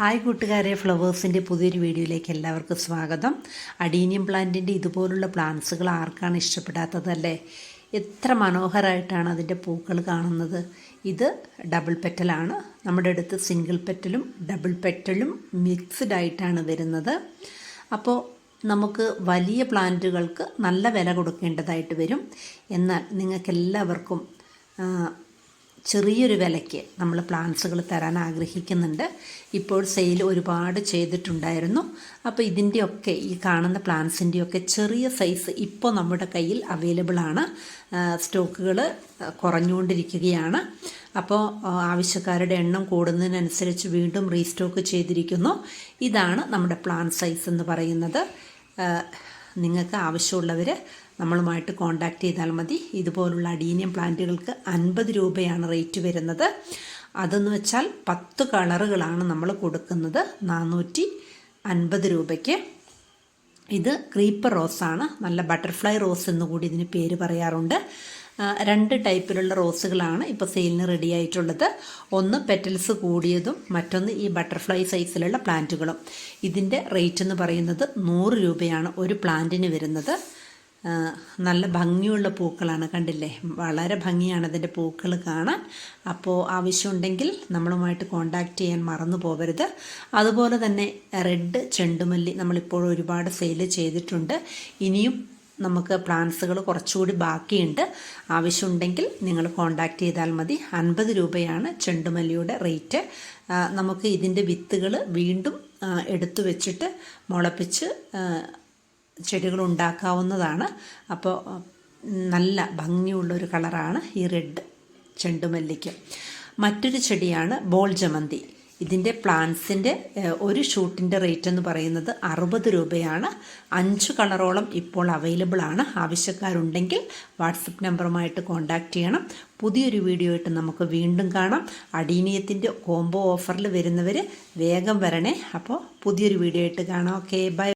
Hi കൂട്ടുകാരെ ഫ്ലവേഴ്സിന്റെ പുതിയൊരു വീഡിയോയിലേക്ക് എല്ലാവർക്കും സ്വാഗതം. അഡീനിയം പ്ലാന്റിന്റെ ഇതുപോലുള്ള പ്ലാന്റ്സുകൾ ആർക്കാണ് ഇഷ്ടപ്പെടാത്തതല്ലേ? എത്ര മനോഹരമായിട്ടാണ് അതിന്റെ പൂക്കൾ കാണുന്നത്. ഇത് ഡബിൾ പെറ്റലാണ് നമ്മുടെ അടുത്ത് സിംഗിൾ പെറ്റലും ഡബിൾ പെറ്റലും മിക്സ്ഡ് ആയിട്ടാണ് വരുന്നത്. അപ്പോൾ നമുക്ക് വലിയ പ്ലാന്റുകൾക്ക് നല്ല വില കൊടുക്കേണ്ടതായിട്ട് വരും. എന്നാൽ നിങ്ങൾക്കെല്ലാവർക്കും ചെറിയൊരു വിലയ്ക്ക് നമ്മൾ പ്ലാന്റ്സുകൾ തരാൻ ആഗ്രഹിക്കുന്നുണ്ട്. ഇപ്പോൾ സെയിൽ ഒരുപാട് ചെയ്തിട്ടുണ്ടായിരുന്നു. അപ്പോൾ ഇതിന്റെയൊക്കെ ഈ കാണുന്ന പ്ലാന്റ്സിന്റെയൊക്കെ ചെറിയ സൈസ് ഇപ്പോൾ നമ്മുടെ കയ്യിൽ അവൈലബിൾ ആണ്. സ്റ്റോക്കുകൾ കുറഞ്ഞുകൊണ്ടിരിക്കുകയാണ്. അപ്പോൾ ആവശ്യക്കാരുടെ എണ്ണം കൂടുന്നതിനനുസരിച്ച് വീണ്ടും റീസ്റ്റോക്ക് ചെയ്തിരിക്കുന്നു. ഇതാണ് നമ്മുടെ പ്ലാന്റ് സൈസ് എന്ന് പറയുന്നത്. നിങ്ങൾക്ക് ആവശ്യമുള്ളവർ നമ്മളുമായിട്ട് കോൺടാക്റ്റ് ചെയ്താൽ മതി. ഇതുപോലുള്ള അഡീനിയം പ്ലാന്റുകൾക്ക് അൻപത് രൂപയാണ് റേറ്റ് വരുന്നത്. അതെന്ന് വെച്ചാൽ പത്ത് കളറുകളാണ് നമ്മൾ കൊടുക്കുന്നത്. നാനൂറ്റി അൻപത് രൂപയ്ക്ക്. ഇത് ക്രീപ്പർ റോസാണ്. നല്ല ബട്ടർഫ്ലൈ റോസ് എന്നുകൂടി ഇതിന് പേര് പറയാറുണ്ട്. രണ്ട് ടൈപ്പിലുള്ള റോസുകളാണ് ഇപ്പോൾ സെയിലിന് റെഡി ആയിട്ടുള്ളത്. ഒന്ന് പെറ്റൽസ് കൂടിയതും മറ്റൊന്ന് ഈ ബട്ടർഫ്ലൈ സൈസിലുള്ള പ്ലാന്റുകളും. ഇതിന്റെ റേറ്റ് എന്ന് പറയുന്നത് നൂറ് രൂപയാണ് ഒരു പ്ലാന്റിന് വരുന്നത്. നല്ല ഭംഗിയുള്ള പൂക്കളാണ് കണ്ടില്ലേ? വളരെ ഭംഗിയാണ് അതിന്റെ പൂക്കൾ കാണാൻ. അപ്പോൾ ആവശ്യമുണ്ടെങ്കിൽ നമ്മളുമായിട്ട് കോണ്ടാക്ട് ചെയ്യാൻ മറന്നു പോകരുത് അതുപോലെ തന്നെ റെഡ് ചെണ്ടുമല്ലി നമ്മളിപ്പോൾ ഒരുപാട് സെയിൽ ചെയ്തിട്ടുണ്ട്. ഇനിയും നമുക്ക് പ്ലാൻസുകൾ കുറച്ചുകൂടി ബാക്കിയുണ്ട്. ആവശ്യമുണ്ടെങ്കിൽ നിങ്ങൾ കോണ്ടാക്ട് ചെയ്താൽ മതി. അൻപത് രൂപയാണ് ചെണ്ടുമല്ലിയുടെ റേറ്റ് നമുക്ക് ഇതിന്റെ വിത്തുകൾ വീണ്ടും എടുത്തു വെച്ചിട്ട് മുളപ്പിച്ച് ചെടികൾ ഉണ്ടാക്കാവുന്നതാണ്. അപ്പോൾ നല്ല ഭംഗിയുള്ള ഒരു കളറാണ് ഈ റെഡ് ചെണ്ടുമല്ലിക്ക്. മറ്റൊരു ചെടിയാണ് ബോൾ ജമന്തി. ഇതിന്റെ പ്ലാന്റ്സിന്റെ ഒരു ഷൂട്ടിന്റെ റേറ്റ് എന്ന് പറയുന്നത് അറുപത് രൂപയാണ്. അഞ്ച് കളറോളം ഇപ്പോൾ അവൈലബിൾ ആണ്. ആവശ്യക്കാരുണ്ടെങ്കിൽ വാട്സപ്പ് നമ്പറുമായിട്ട് കോൺടാക്റ്റ് ചെയ്യണം. പുതിയൊരു വീഡിയോ ആയിട്ട് നമുക്ക് വീണ്ടും കാണാം. അടീനിയത്തിന്റെ കോംബോ ഓഫറിൽ വരുന്നവർ വേഗം വരണേ. അപ്പോൾ പുതിയൊരു വീഡിയോ ആയിട്ട് കാണാം. Okay bye